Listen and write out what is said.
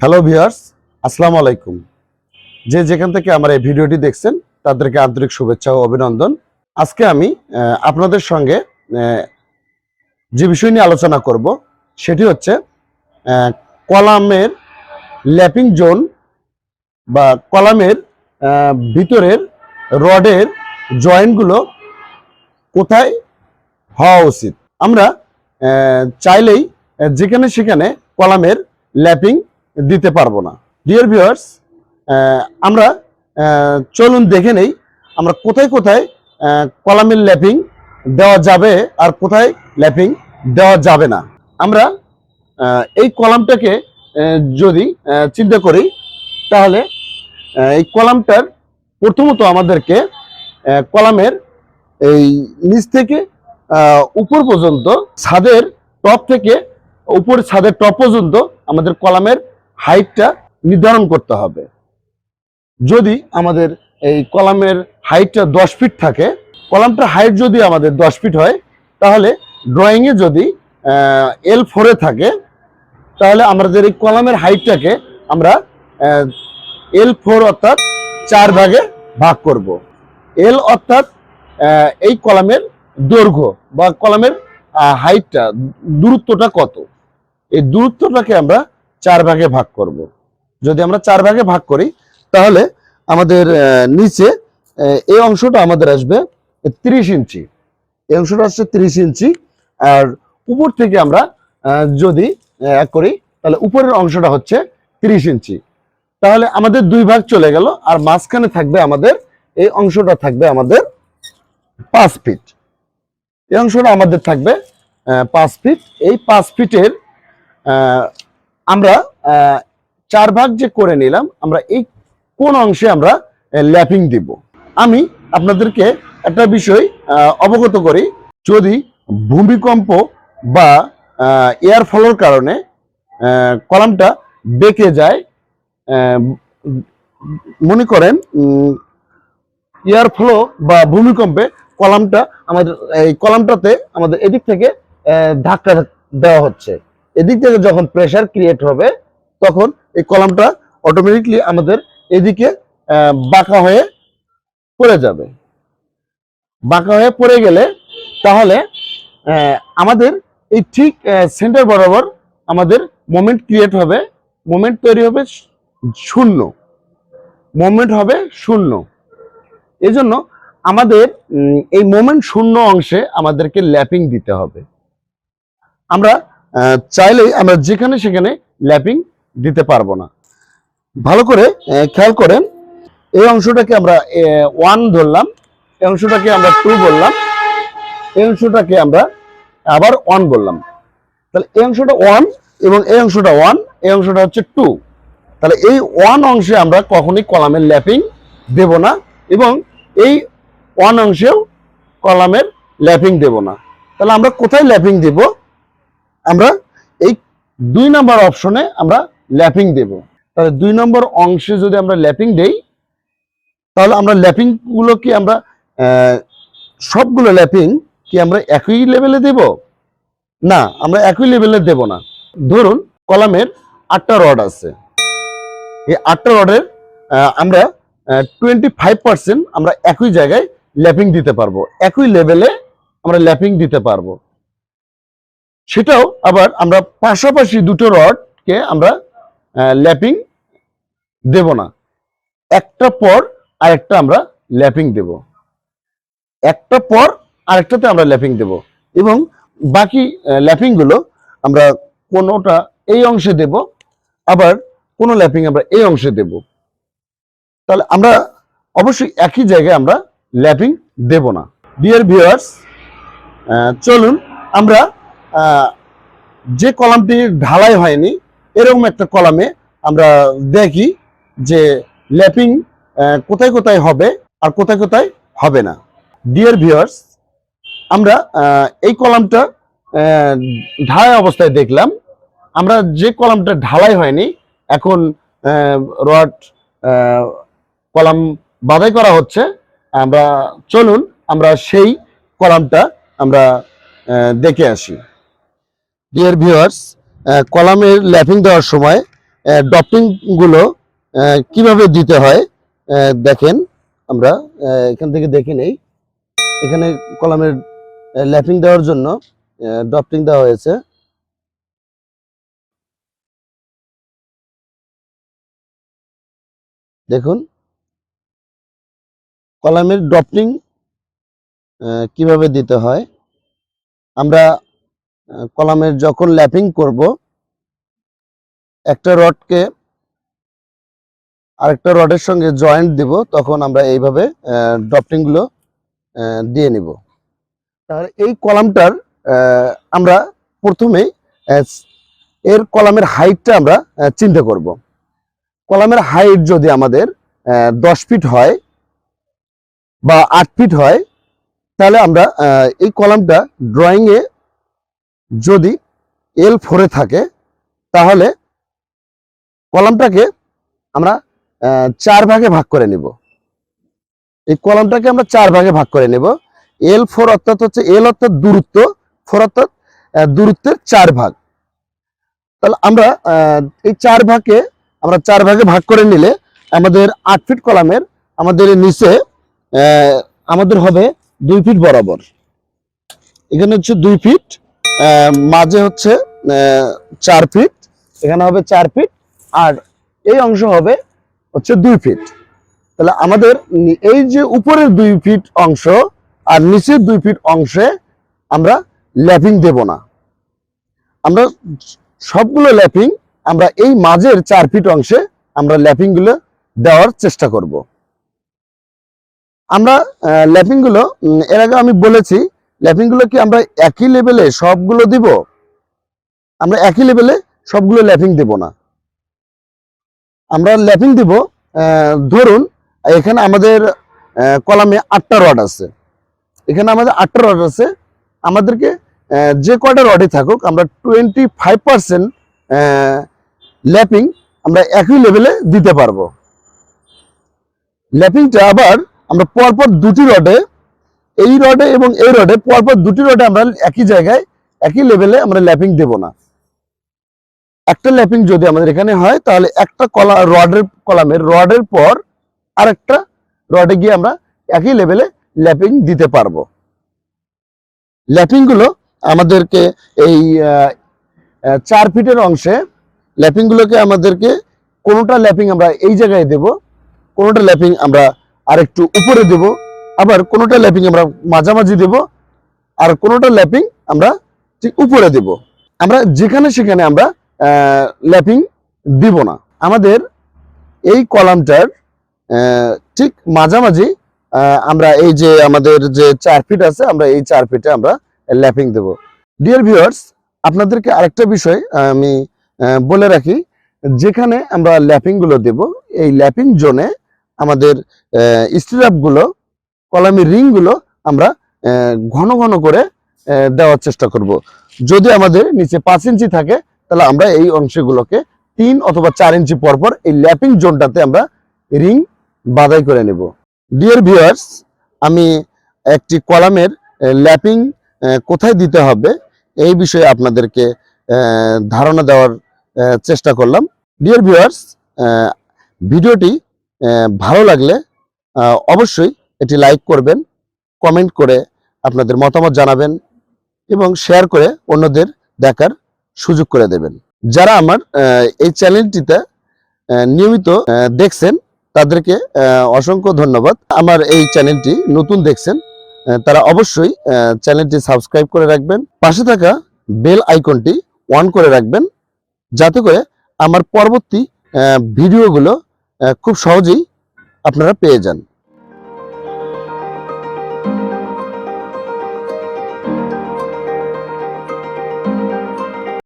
Hello viewers আসসালামু আলাইকুম যে যেখান থেকে আমার এই ভিডিওটি দেখছেন, তাদেরকে আন্তরিক শুভেচ্ছা ও অভিনন্দন। আজকে আমি আপনাদের সঙ্গে যে বিষয় নিয়ে আলোচনা করব, সেটি হচ্ছে কলামের ল্যাপিং জোন বা কলামের ভিতরের রডের জয়েন্টগুলো কোথায় হওয়া উচিত? আমরা চাইলেই যেখানে সেখানে কলামের ল্যাপিং দিতে পারব না। ডিয়ার ভিউয়ার্স আমরা চলুন দেখে নেই, আমরা কোথায় কোথায় কলামের ল্যাপিং দেওয়া যাবে আর কোথায় ল্যাপিং দেওয়া যাবে না। আমরা এই কলামটাকে যদি চিন্তা করি, তাহলে এই কলামটার প্রথমত আমাদেরকে কলামের এই নিচ থেকে উপর পর্যন্ত ছাদের টপ থেকে উপর ছাদের টপ পর্যন্ত আমাদের কলামের হাইটটা নির্ধারণ করতে হবে। যদি আমাদের এই কলামের হাইটটা দশ ফিট থাকে কলামটার হাইট যদি আমাদের দশ ফিট হয়, তাহলে ড্রয়িংয়ে যদি এল ফোরে থাকে, তাহলে আমাদের এই কলামের হাইটটাকে আমরা এল ফোর অর্থাৎ চার ভাগে ভাগ করব। এল অর্থাৎ এই কলামের দৈর্ঘ্য বা কলামের হাইটটা, দূরত্বটা কত? এই দূরত্বটাকে আমরা চার ভাগে ভাগ করব। যদি আমরা চার ভাগে ভাগ করি, তাহলে আমাদের নিচে এই অংশটা আমাদের আসবে তিরিশ ইঞ্চি। এই অংশটা আসছে তিরিশ ইঞ্চি। আর উপর থেকে আমরা যদি এক করি, তাহলে উপরের অংশটা হচ্ছে তিরিশ ইঞ্চি। তাহলে আমাদের দুই ভাগ চলে গেল, আর মাঝখানে থাকবে আমাদের, এই অংশটা থাকবে আমাদের পাঁচ ফিট। এই অংশটা আমাদের থাকবে পাঁচ ফিট। এই পাঁচ ফিটের আমরা চার ভাগ যে করে নিলাম, আমরা এই কোন অংশে আমরা ল্যাপিং দিব। আমি আপনাদেরকে একটা বিষয় অবগত করি। যদি ভূমিকম্প বা এয়ার ফলোর কারণে কলামটা বেঁকে যায় মনে করেন এয়ার ফ্লো বা ভূমিকম্পে কলামটা আমাদের, এই কলামটাতে আমাদের এদিক থেকে ধাক্কা দেওয়া হচ্ছে। এদিক থেকে যখন প্রেশার ক্রিয়েট হবে, তখন এই কলামটা অটোমেটিকলি আমাদের এদিকে বাঁকা হয়ে পড়ে যাবে। বাঁকা হয়ে পড়ে গেলে তাহলে আমাদের এই ঠিক সেন্টার বরাবর আমাদের মোমেন্ট ক্রিয়েট হবে। মোমেন্ট তৈরি হবে শূন্য। মোমেন্ট হবে শূন্য। এজন্য আমাদের এই মোমেন্ট শূন্য অংশে আমাদেরকে ল্যাপিং দিতে হবে। আমরা চাইলেই আমরা যেখানে সেখানে ল্যাপিং দিতে পারব না। ভালো করে খেয়াল করেন, এই অংশটাকে আমরা ওয়ান ধরলাম, এই অংশটাকে আমরা টু বললাম, এই অংশটাকে আমরা আবার ওয়ান বললাম। তাহলে এই অংশটা ওয়ান এবং এই অংশটা ওয়ান এই অংশটা হচ্ছে টু তাহলে এই ওয়ান অংশে আমরা কখনোই কলামের ল্যাপিং দেব না এবং এই ওয়ান অংশেও কলামের ল্যাপিং দেব না। তাহলে আমরা কোথায় ল্যাপিং দেব? আমরা এই দুই নম্বর অপশনে আমরা ল্যাপিং দেব। তাহলে দুই নম্বর অংশে যদি আমরা ল্যাপিং দেই, তাহলে আমরা ল্যাপিংগুলো কি আমরা সবগুলো ল্যাপিং কি আমরা একই লেভেলে দেব? না, আমরা একই লেভেলে দেব না। ধরুন, কলামের আটটা রড আছে। এই আটটা রডের আমরা টোয়েন্টি ফাইভ পার্সেন্ট আমরা একই জায়গায় ল্যাপিং দিতে পারব। একই লেভেলে আমরা ল্যাপিং দিতে পারব। সেটাও আবার আমরা পাশাপাশি দুটো রডকে আমরা ল্যাপিং দেব না। একটা পর আরেকটা আমরা ল্যাপিং দেব। একটা পর আরেকটাতে আমরা ল্যাপিং দেব এবং বাকি ল্যাপিংগুলো আমরা কোনোটা এই অংশে দেব, আবার কোনো ল্যাপিং আমরা এই অংশে দেব। তাহলে আমরা অবশ্যই একই জায়গায় আমরা ল্যাপিং দেব না। ডিয়ার ভিউয়ার্স চলুন আমরা যে কলামটি ঢালাই হয়নি, এরকম একটা কলামে আমরা দেখি যে ল্যাপিং কোথায় কোথায় হবে আর কোথায় কোথায় হবে না। ডিয়ার ভিউয়ার্স আমরা এই কলামটা ঢালাই অবস্থায় দেখলাম। আমরা যে কলামটা ঢালাই হয়নি, এখন রড কলাম বাধাই করা হচ্ছে। আমরা, চলুন, আমরা সেই কলামটা আমরা দেখে আসি। ডিয়ার ভিউয়ার্স কলামের ল্যাপিং দেওয়ার সময় ডপিংগুলো কীভাবে দিতে হয় দেখেন আমরা এখান থেকে দেখে নেই। এখানে কলামের ল্যাপিং দেওয়ার জন্য ডপটিং দেওয়া হয়েছে। দেখুন, কলামের ডপটিং কীভাবে দিতে হয়, আমরা কলামের যখন ল্যাপিং করব, একটা রডকে আরেকটা রডের সঙ্গে জয়েন্ট দিব, তখন আমরা এইভাবে ডপটিংগুলো দিয়ে নিব। তাহলে এই কলামটার আমরা প্রথমে এর কলামের হাইটটা আমরা চিন্তা করব। কলামের হাইট যদি আমাদের দশ ফিট হয় বা আট ফিট হয়, তাহলে আমরা এই কলামটা ড্রয়িংয়ে যদি এল ফোরে থাকে, তাহলে কলামটাকে আমরা চার ভাগে ভাগ করে নিব। এই কলামটাকে আমরা চার ভাগে ভাগ করে নেব। এল ফোর অর্থাৎ হচ্ছে এল অর্থাৎ দূরত্ব ফোর অর্থাৎ দূরত্বের চার ভাগ। তাহলে আমরা এই চার ভাগে আমরা চার ভাগে ভাগ করে নিলে আমাদের আট ফিট কলামের আমাদের নিচে আমাদের হবে দুই ফিট বরাবর। এখানে হচ্ছে দুই ফিট মাঝে হচ্ছে চার ফিট, এখানে হবে চার ফিট, আর এই অংশ হবে হচ্ছে দুই ফিট। তাহলে আমাদের এই যে উপরের দুই ফিট অংশ আর নিচের দুই ফিট অংশে আমরা ল্যাপিং দেব না। আমরা সবগুলো ল্যাপিং আমরা এই মাঝের চার ফিট অংশে আমরা ল্যাপিংগুলো দেওয়ার চেষ্টা করব। আমরা ল্যাপিংগুলো এর আগে আমি বলেছি ল্যাপিংগুলো কি আমরা একই লেভেলে সবগুলো দিব? আমরা একই লেভেলে সবগুলো ল্যাপিং দেব না। আমরা ল্যাপিং দিব ধরুন এখানে আমাদের কলামে আটটা রড আছে। এখানে আমাদের আটটা রড আছে। আমাদেরকে যে কয়টা রডে থাকুক, আমরা টোয়েন্টি ফাইভ পার্সেন্ট ল্যাপিং আমরা একই লেভেলে দিতে পারব। ল্যাপিংটা আবার আমরা পরপর দুটি রডে এই রডে এবং এই রডে পরপর দুটি রডে আমরা একই জায়গায়, একই লেভেলে আমরা ল্যাপিং দেব না। একটা ল্যাপিং যদি আমাদের এখানে হয়, তাহলে একটা কলা রডের কলামের রডের পর আরেকটা রডে গিয়ে আমরা একই লেভেলে ল্যাপিং দিতে পারব। ল্যাপিংগুলো আমাদেরকে এই চার ফিটের অংশে ল্যাপিং গুলোকে আমাদেরকে কোনোটা ল্যাপিং আমরা এই জায়গায় দেব, কোনোটা ল্যাপিং আমরা আরেকটু উপরে দেব। আবার কোনোটা ল্যাপিং আমরা মাঝামাঝি দেব আর কোনোটা ল্যাপিং আমরা ঠিক উপরে দেব। আমরা যেখানে সেখানে আমরা ল্যাপিং দিব না। আমাদের এই কলামটার ঠিক মাঝামাঝি আমরা এই যে আমাদের যে চার ফিট আছে, আমরা এই চার ফিটে আমরা ল্যাপিং দেব। ডিয়ার ভিউয়ার্স আপনাদেরকে আরেকটা বিষয় আমি বলে রাখি, যেখানে আমরা ল্যাপিংগুলো দেব, এই ল্যাপিং জোনে আমাদের স্ট্রাপগুলো কলামের রিংগুলো আমরা ঘন ঘন করে দেওয়ার চেষ্টা করব। যদি আমাদের নিচে পাঁচ ইঞ্চি থাকে, তাহলে আমরা এই অংশগুলোকে তিন অথবা চার ইঞ্চি পর পর এই ল্যাপিং জোনটাতে আমরা রিং বাদাই করে নেব। ডিয়ার ভিউয়ার্স আমি একটি কলামের ল্যাপিং কোথায় দিতে হবে, এই বিষয়ে আপনাদেরকে ধারণা দেওয়ার চেষ্টা করলাম। ডিয়ার ভিউয়ার্স ভিডিওটি ভালো লাগলে অবশ্যই এটি লাইক করবেন কমেন্ট করে আপনাদের মতামত জানাবেন এবং শেয়ার করে অন্যদের দেখার সুযোগ করে দেবেন। যারা আমার এই চ্যানেলটিতে নিয়মিত দেখছেন, তাদেরকে অসংখ্য ধন্যবাদ। আমার এই চ্যানেলটি নতুন দেখছেন তারা অবশ্যই চ্যানেলটি সাবস্ক্রাইব করে রাখবেন। পাশে থাকা বেল আইকনটি অন করে রাখবেন, যাতে করে আমার পরবর্তী ভিডিওগুলো খুব সহজেই আপনারা পেয়ে যান।